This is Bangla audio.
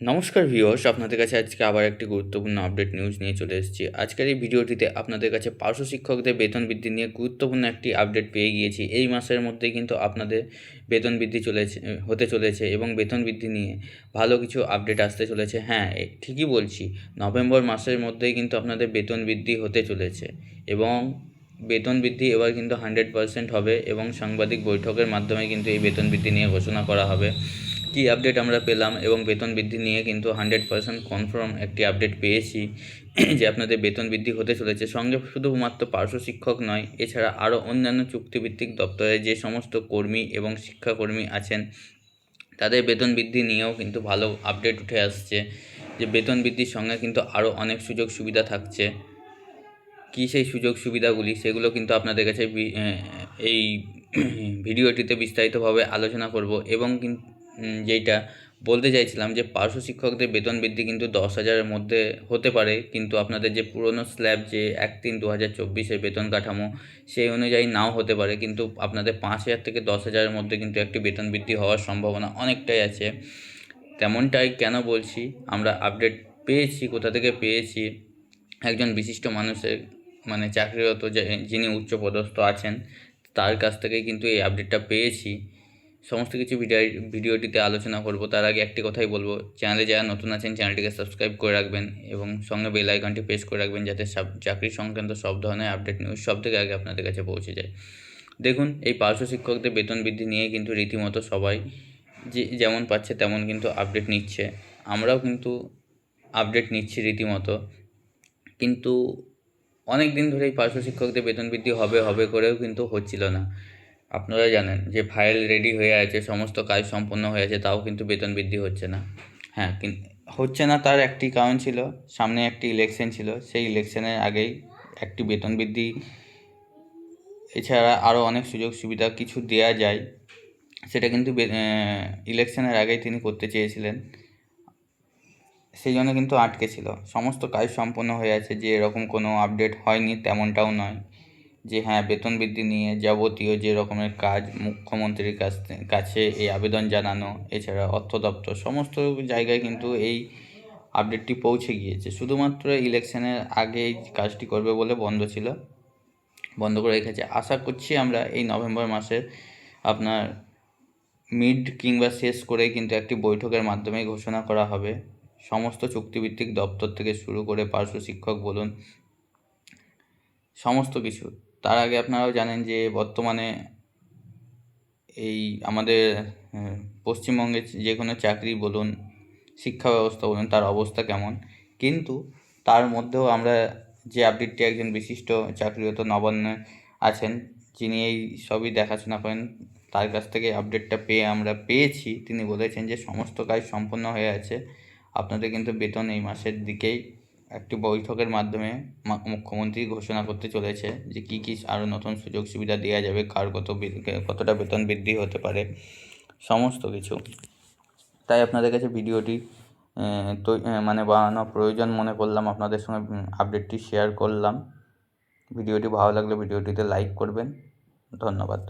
নমস্কার ভিউয়ার্স, আপনাদের কাছে আজকে আবার একটি গুরুত্বপূর্ণ আপডেট নিউজ নিয়ে চলে এসেছি। আজকের এই ভিডিওটিতে আপনাদের কাছে পার্শ্ব শিক্ষকদের বেতন বৃদ্ধি নিয়ে গুরুত্বপূর্ণ একটি আপডেট পেয়ে গিয়েছি। এই মাসের মধ্যেই কিন্তু আপনাদের বেতন বৃদ্ধি চলেছে, হতে চলেছে এবং বেতন বৃদ্ধি নিয়ে ভালো কিছু আপডেট আসতে চলেছে। হ্যাঁ ঠিকই বলছি, নভেম্বর মাসের মধ্যেই কিন্তু আপনাদের বেতন বৃদ্ধি হতে চলেছে এবং বেতন বৃদ্ধি এবার কিন্তু হান্ড্রেড পার্সেন্ট হবে এবং সাংবাদিক বৈঠকের মাধ্যমে কিন্তু এই বেতন বৃদ্ধি নিয়ে ঘোষণা করা হবে। কী আপডেট আমরা পেলাম এবং বেতন বৃদ্ধি নিয়ে কিন্তু হান্ড্রেড পার্সেন্ট কনফার্ম একটি আপডেট পেয়েছি যে আপনাদের বেতন বৃদ্ধি হতে চলেছে। সঙ্গে শুধুমাত্র পার্শ্ব শিক্ষক নয় এছাড়া আরও অন্যান্য চুক্তিভিত্তিক দপ্তরে যে সমস্ত কর্মী এবং শিক্ষাকর্মী আছেন তাদের বেতন বৃদ্ধি নিয়েও কিন্তু ভালো আপডেট উঠে আসছে যে বেতন বৃদ্ধির সঙ্গে কিন্তু আরও অনেক সুযোগ সুবিধা থাকছে। কী সেই সুযোগ সুবিধাগুলি সেগুলো কিন্তু আপনাদের কাছে এই ভিডিওটিতে বিস্তারিতভাবে আলোচনা করব এবং কিন- উম, যেইটা বলতে চাইছিলাম যে পার্শ্ব শিক্ষকদের বেতন বৃদ্ধি কিন্তু দশ হাজারের মধ্যে হতে পারে, কিন্তু আপনাদের যে পুরনো স্ল্যাব যে এক তিন দু হাজার চব্বিশের বেতন কাঠামো, সেই অনুযায়ী নাও হতে পারে, কিন্তু আপনাদের পাঁচ হাজার থেকে দশ হাজারের মধ্যে কিন্তু একটি বেতন বৃদ্ধি হওয়ার সম্ভাবনা অনেকটাই আছে। তেমনটাই কেন বলছি, আমরা আপডেট পেয়েছি, কোথা থেকে পেয়েছি, একজন বিশিষ্ট মানুষের মানে চাকরিরত যে যিনি উচ্চপদস্থ আছেন, তার কাছ থেকেই কিন্তু এই আপডেটটা পেয়েছি। সমস্ত কিছু ভিডিও, ভিডিওটিতে আলোচনা করব। তার আগে একটি কথাই বলব, চ্যানেলে যারা নতুন আছেন, চ্যানেলটিকে সাবস্ক্রাইব করে রাখবেন এবং সঙ্গে বেল আইকনটি প্রেস করে রাখবেন যাতে সব- চাকরি সংক্রান্ত সব ধরনের আপডেট নিউজ সব থেকে আগে আপনাদের কাছে পৌঁছে যায়। দেখুন, এই পার্শ্ব শিক্ষকদের বেতন বৃদ্ধি নিয়ে কিন্তু রীতিমতো সবাই যে, যেমন পাচ্ছে তেমন কিন্তু আপডেট নিচ্ছে। আমরাও কিন্তু আপডেট নিচ্ছি রীতিমতো। কিন্তু অনেক দিন ধরেই পার্শ্ব শিক্ষকদের বেতন বৃদ্ধি হবে হবে করেও কিন্তু হচ্ছিল না। আপনারা জানেন যে ফাইল রেডি হয়ে আছে, সমস্ত কাজ সম্পন্ন হয়ে আছে, তাও কিন্তু বেতন বৃদ্ধি হচ্ছে না। হ্যাঁ হচ্ছে না তার একটি কারণ ছিল, সামনে একটি ইলেকশন ছিল, সেই ইলেকশনের আগেই একটি বেতন বৃদ্ধি। এছাড়া আরও অনেক সুযোগ সুবিধা কিছু দেয়া যায়, সেটা কিন্তু ইলেকশনের আগেই তিনি করতে চেয়েছিলেন। সেই জন্য কিন্তু আটকে ছিল। সমস্ত কাজ সম্পন্ন হয়ে আছে, যে এরকম কোনো আপডেট হয়নি, তেমনটাও নয়। যে হ্যাঁ বেতন বৃদ্ধি নিয়ে যাবতীয় যে রকমের কাজ মুখ্যমন্ত্রীর কাছ কাছে এই আবেদন জানানো, এছাড়া অর্থ দপ্তর, সমস্ত জায়গায় কিন্তু এই আপডেটটি পৌঁছে গিয়েছে। শুধুমাত্র ইলেকশনের আগে এই কাজটি করবে বলে বন্ধ ছিল। বন্ধ করে রেখেছে। আশা করছি আমরা এই নভেম্বর মাসে আপনার মিড কিংবা শেষ করে কিন্তু একটি বৈঠকের মাধ্যমে ঘোষণা করা হবে। সমস্ত চুক্তিভিত্তিক দপ্তর থেকে শুরু করে পার্শ্ব শিক্ষক বলুন, সমস্ত কিছু। তার আগে আপনারাও জানেন যে বর্তমানে এই আমাদের আহ, পশ্চিমবঙ্গে যে কোনো চাকরি বলুন শিক্ষা ব্যবস্থা বলুন তার অবস্থা কেমন? কিন্তু তার মধ্যেও আমরা যে আপডেটটি একজন বিশিষ্ট চাকরিরত নবান্নে আছেন যিনি এই সবই দেখাশোনা করেন তার কাছ থেকে আপডেটটা পেয়ে আমরা পেয়েছি। তিনি বলেছেন যে সমস্ত কাজ সম্পন্ন হয়ে আছে। আপনাদের কিন্তু বেতন এই মাসের দিকেই একটি বৈঠকের মাধ্যমে মুখ্যমন্ত্রী ঘোষণা করতে চলেছে যে কী কী আরও নতুন সুযোগ সুবিধা দেওয়া যাবে, কার কত কতটা বেতন বৃদ্ধি হতে পারে, সমস্ত কিছু। তাই আপনাদের কাছে ভিডিওটি তো মানে বানানো প্রয়োজন মনে করলাম, আপনাদের সঙ্গে আপডেটটি শেয়ার করলাম। ভিডিওটি ভালো লাগলে ভিডিওটিতে লাইক করবেন। ধন্যবাদ।